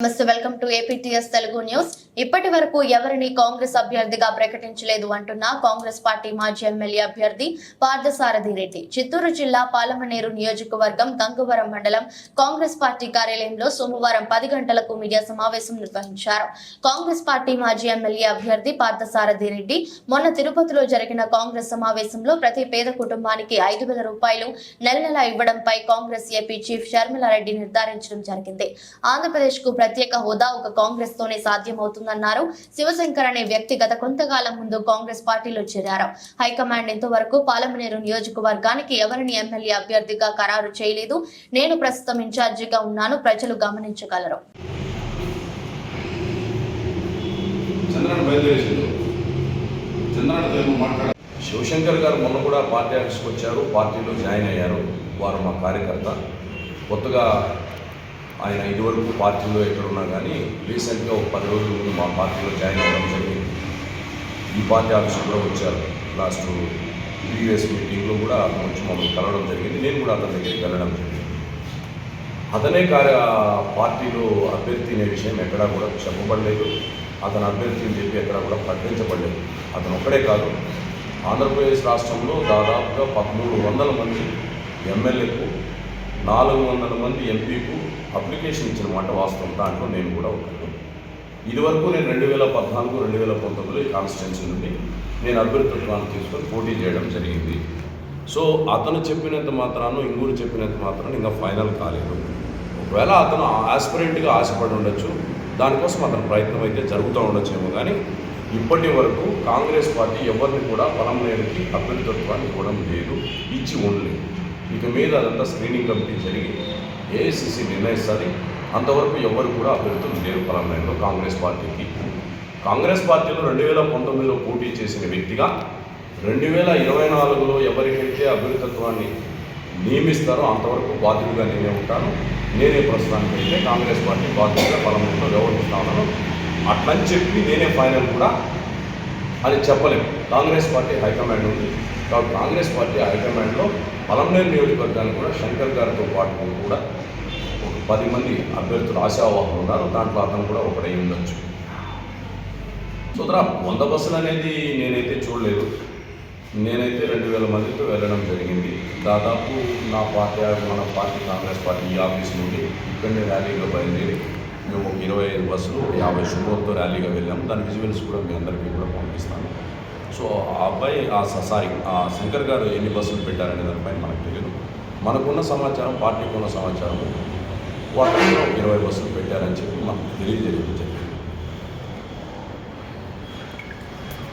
నమస్తే welcome to A P T S Telugu news ఇప్పటి వరకు ఎవరిని కాంగ్రెస్ అభ్యర్థిగా ప్రకటించలేదు అంటున్న కాంగ్రెస్ పార్టీ మాజీ ఎమ్మెల్యే అభ్యర్థి పార్థసారథి రెడ్డి. చిత్తూరు జిల్లా పాలమనేరు నియోజకవర్గం గంగవరం మండలం కాంగ్రెస్ పార్టీ కార్యాలయంలో సోమవారం పది గంటలకు మీడియా సమావేశం నిర్వహించారు. కాంగ్రెస్ పార్టీ మాజీ ఎమ్మెల్యే అభ్యర్థి పార్థసారథి రెడ్డి మొన్న తిరుపతిలో జరిగిన కాంగ్రెస్ సమావేశంలో ప్రతి పేద కుటుంబానికి ఐదు వేల రూపాయలు నెల నెల ఇవ్వడంపై కాంగ్రెస్ ఏపీ చీఫ్ షర్మిలారెడ్డి నిర్ధారించడం జరిగింది. ఆంధ్రప్రదేశ్కు ప్రత్యేక హోదా ఒక కాంగ్రెస్ తోనే సాధ్యమవుతుంది చేస్తుందన్నారు శివశంకర్ అనే వ్యక్తి గత కొంతకాలం ముందు కాంగ్రెస్ పార్టీలో చేరారు. హైకమాండ్ ఇంతవరకు పాలమనేరు నియోజకవర్గానికి ఎవరిని ఎమ్మెల్యే అభ్యర్థిగా ఖరారు చేయలేదు. నేను ప్రస్తుతం ఇన్ఛార్జిగా ఉన్నాను. ప్రజలు గమనించగలరు. చంద్రన్న బయలుదేరేసిండు చంద్రన్నతో ఏమో మాట్లాడ శివశంకర్ గారు మొన్న కూడా పార్టీ ఆఫీస్కి వచ్చారు. పార్టీలో జాయిన్ అయ్యారు. వారు మా కార్యకర్త. కొత్తగా ఆయన ఇదివరకు పార్టీలో ఎక్కడున్నా కానీ రీసెంట్గా ఒక పది రోజుల ముందు మా పార్టీలో జాయిన్ అవ్వడం జరిగింది. ఈ పార్టీ ఆఫీస్ కూడా వచ్చారు. లాస్ట్ ప్రీవియస్ మీటింగ్లో కూడా అతను వచ్చి మమ్మల్ని కలవడం జరిగింది. నేను కూడా అతని దగ్గరికి వెళ్ళడం జరిగింది. అతనే కార్య పార్టీలో అభ్యర్థి అనే విషయం ఎక్కడా కూడా చెప్పబడలేదు. అతను అభ్యర్థి అని చెప్పి ఎక్కడా కూడా ప్రకటించబడలేదు. అతను ఒక్కడే కాదు. ఆంధ్రప్రదేశ్ రాష్ట్రంలో దాదాపుగా పదమూడు వందల మంది ఎమ్మెల్యేకు నాలుగు వందల మంది ఎంపీకు అప్లికేషన్ ఇచ్చినమాట వాస్తవం. దాంట్లో నేను కూడా ఒకటి ఇదివరకు నేను రెండు వేల పద్నాలుగు రెండు వేల పంతొమ్మిదిలో ఈ కాన్స్టిట్యున్సీ నుండి నేను అభ్యర్థిత్వాన్ని తీసుకొని పోటీ చేయడం జరిగింది. సో అతను చెప్పినంత మాత్రాను ఇంగూరు చెప్పినంత మాత్రాన ఇంకా ఫైనల్ కాలేదు. ఒకవేళ అతను ఆస్పిరెంట్గా ఆశపడి ఉండొచ్చు దానికోసం అతని ప్రయత్నం అయితే జరుగుతూ ఉండొచ్చేమో కానీ ఇప్పటి వరకు కాంగ్రెస్ పార్టీ ఎవరిని కూడా పరమనేరుకి అభ్యర్థిత్వాన్ని ఇవ్వడం లేదు ఇచ్చి ఉండలేదు. ఇక మీద అదంతా స్క్రీనింగ్ కమిటీ జరిగి ఏఐసిసి నిర్ణయిస్తుంది అంతవరకు ఎవరు కూడా అభ్యర్థులు లేరు పరమనేరులో కాంగ్రెస్ పార్టీకి. కాంగ్రెస్ పార్టీలో రెండు వేల పంతొమ్మిదిలో పోటీ చేసిన వ్యక్తిగా రెండు వేల ఇరవై నాలుగులో ఎవరికైతే అభ్యర్థిత్వాన్ని నియమిస్తారో అంతవరకు బాధ్యుడిగా నేనే ఉంటాను. నేనే ప్రస్తుతానికి అయితే కాంగ్రెస్ పార్టీ బాధ్యుడిగా పలమూరులో వ్యవహరిస్తాను అట్లని చెప్పి నేనే ఫైనల్ కూడా అది చెప్పలేము కాంగ్రెస్ పార్టీ హైకమాండ్ ఉంది. కాబట్టి కాంగ్రెస్ పార్టీ హైకమాండ్లో పలంనేరు నియోజకవర్గానికి కూడా శంకర్ గారితో పాటు కూడా ఒక పది మంది అభ్యర్థులు ఆశావాహులు ఉన్నారు. దాంట్లో అతను కూడా ఒకడై ఉండొచ్చు. సుతరా వంద బస్సులు అనేది నేనైతే చూడలేదు. నేనైతే రెండు వేల మందితో వెళ్ళడం జరిగింది. దాదాపు నా పార్టీ మన పార్టీ కాంగ్రెస్ పార్టీ ఈ ఆఫీస్ నుండి ఇక్కడనే ర్యాలీగా బయలుదేరి మేము ఒక ఇరవై ఐదు బస్సులు యాభై షుగర్తో ర్యాలీగా వెళ్ళాము. దాని విజువల్స్ కూడా మీ అందరికీ కూడా పంపిస్తాను. సో ఆ అబ్బాయి ఆ స- సారీ ఆ శంకర్ గారు ఎన్ని బస్సులు పెట్టారనే దానిపై మనకు తెలియదు మనకున్న సమాచారం పార్టీకి ఉన్న సమాచారం వాటిలో ఇరవై బస్సులు పెట్టారని చెప్పి మనకు తెలియజేయడం జరిగింది.